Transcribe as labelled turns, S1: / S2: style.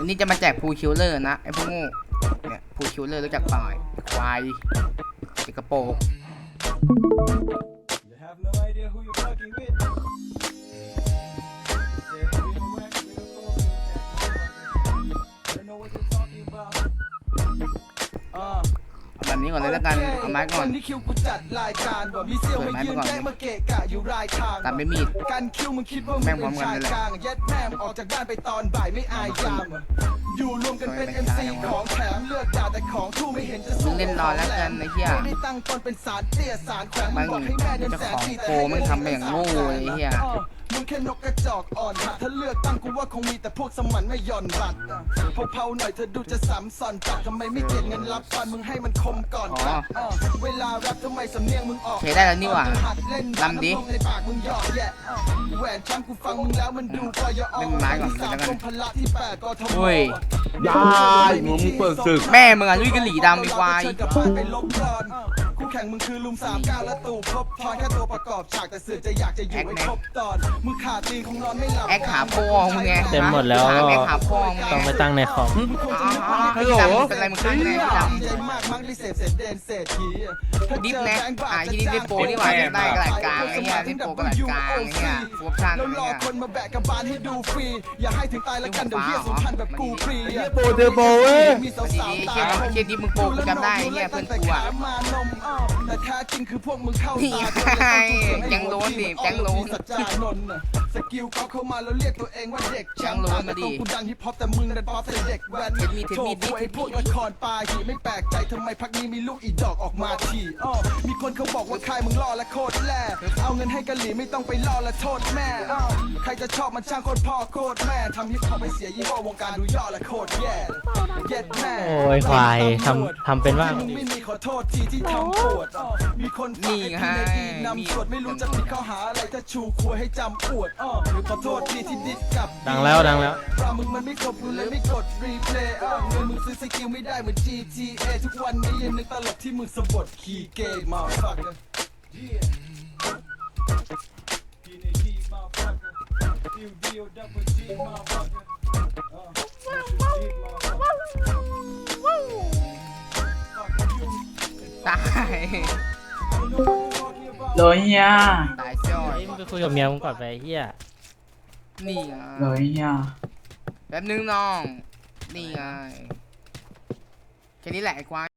S1: วันนี้จะมาแจกพูคิลเลอร์นะไอ้พวกโง่เนี่ยพูคิลเลอร์รู้จักป่าไอ้ควายสิกระโปรง แบบนี้ก่อนเลยแล้วกันเอาไม้ก่อน
S2: วันนี้คิวกูจัดรายการว่ามีเซี่ยวมายืนแย่งมาเกะกะอยู่รายทาง
S1: ตัดด้วยมีด
S2: กันคิวมึงคิดว่ามึง
S1: แม่งพร้
S2: เป็
S1: อม
S2: น
S1: กัน
S2: ชาย
S1: เลยแหละ
S2: กลางยัดแม่งออกจากบ้านไปตอนบ่ายไม่อายยามอยู่รวมกันเป็น MC ของแถมเลือกด่าแต่ของทู่ไม่เห็นจะ
S1: มึ
S2: สู้
S1: งเล่นรอแล้วกันไอ้เหี้ย
S2: ไม่ได้ตั้งต้นเป็นสารเตี้ยสารแขวงมึ
S1: มั
S2: ง
S1: น
S2: บอกให้แม่เดิน
S1: เจ้า
S2: แสน
S1: ของ
S2: สี่
S1: โกมันทำไปอย่างโง่เลยไอ้เหี้ย
S2: ออ มึงแค่นกกระจอกอ่อนหัดถ้าเลือกตั้งกูว่าคงมีแต่พวกสมันไม่หย่อนบัตรเผาๆหน่อยเธอดูจะสัมสอนจัดทำไมไม่เก็บเงินรับฟันมึงให้มันคมก่อน
S1: อ๋อ
S2: จัดเออเวลารับทำไมสำเนียงมึงออก
S1: โอเคได้แล้วนี่หว่า
S2: หัดเล่น
S1: ลำดิ
S2: น้ำนมในปากมึงหยอกแย่เออแหวนช้ำกูฟังมึงแล้วมันดูกอยอ
S1: เล่นไม้ก่อน
S2: ที่สาม
S1: แล้วกัน
S2: กรมพละที่แปดกทม
S1: อุ้ย
S3: ยายมึงเปิดศึก
S1: แม่มึงอะลุยกะหรี่ดำไอ้ควาย
S2: เชิญกลับบ้านไปลบรอนคู่แข่งมึงคือลุมสามก้าวและตู่ครบทอนแค่ตัวประกอบฉากแต่เสือจะอยากจะอยู่ให้ครบตอนมึงขาดตีนคงนอนไม่หลับ
S1: แอคขาโป้งมึงไง
S4: เต็มหมดแล้ว
S1: ถา
S4: ก็
S1: แอคขาโป้งมึง
S4: ต้อง
S1: ไง
S4: ไปตั้งในคอม
S1: อ๋อฮัลโหลเป็นไรมึงข้างในพี่ด
S2: ดีใจมากมั้งรีเสพเสร็จเดนเศรษฐีำ
S1: ดิฟนะอ่าที่นี่ได้โปรนี่หว่าเล่นได้กระดาษกลางไอ้เหี้ยเล่นโปรกระดาษกลางไอ้เหี้ยฟูออปชั่น
S2: แล้
S1: ไอ้
S2: วรอ
S1: เหี้ย
S2: คนมาแบกกับบานให้ดูฟรีอย่าให้ถึงตายแล้วกันเดี๋ยวเฮียสุพรรณแบบกูฟรี
S3: เหี้ยโปรเจอโปรเว้ย
S2: มีสาวๆ
S1: เชี่ยเชี่ยดิฟมึงโปรกูจำได้ไอ้เหี้ยเพื่อนกูอะ
S2: มานมอ้อแต่แท้จริงคือพวกมึงเข้า
S1: นี่
S2: ตา
S1: ไงแก๊งโล้นดิแก๊งโล้น
S2: สัจจานนท์น่ะสกิลก็เข้ามาแล้วเรียกตัวเองว่าเด็ก
S1: แก๊งโล้นมาดิ
S2: แต่ตัวกูดังฮิปฮอปแต่มึงดันป๊อปแต่เด็กแว้น
S1: เทคนิคเทคนิค
S2: โถ่ไอ้พวกละครปาหีไม่แปลกใจทำไมพักนี้มีลูกอีดอกออกมาทีอ้อมีคนเขาบอกว่าค่ายมึงล่อและโคตรแล่เอาเงินให้กะหรี่ไม่ต้องไปล่อและโทษแม่อ้อใครจะชอบมันช่างโคตรพ่อโคตรแม่ทำฮิปฮอปไปเสียยี่ห้อวงการดูย่อและโคตรแย่เย็ดแม่
S4: โอ้ยควายทำทำเป็นว่า
S2: ที่มึงไม่มีขอโทษทีที่ทำปวดอ้อมีคนฝากให้พี่ในดีนำสวดไม่รู้จะผิดข้อหาอะไรถ้าชูควยให้จำอวดอ้อขอโทษทีที่ดิดกลับ
S4: ดังแล้วดังแล้ว
S2: ว่ามึงมันไม่ครบกูเลยไม่กดรีเพลย์อ้าวเงินมึงซื้อสกิลไม่ได้เหมือน GTA ทุกวันนี้ยังนึกตลกที่มึงสะบดคีย์เกมมาฟักกัน
S1: ตาย
S5: โหลเฮีย
S1: ตายจ้อย
S4: เฮ้ยมึงไปคุยกับเมียมึงก่อนไปไอ้เฮีย
S1: นี่ไง
S5: โหลเฮีย
S1: แป๊บนึงน้อง นี่ไงแค่นี้แหละไอ้ควาย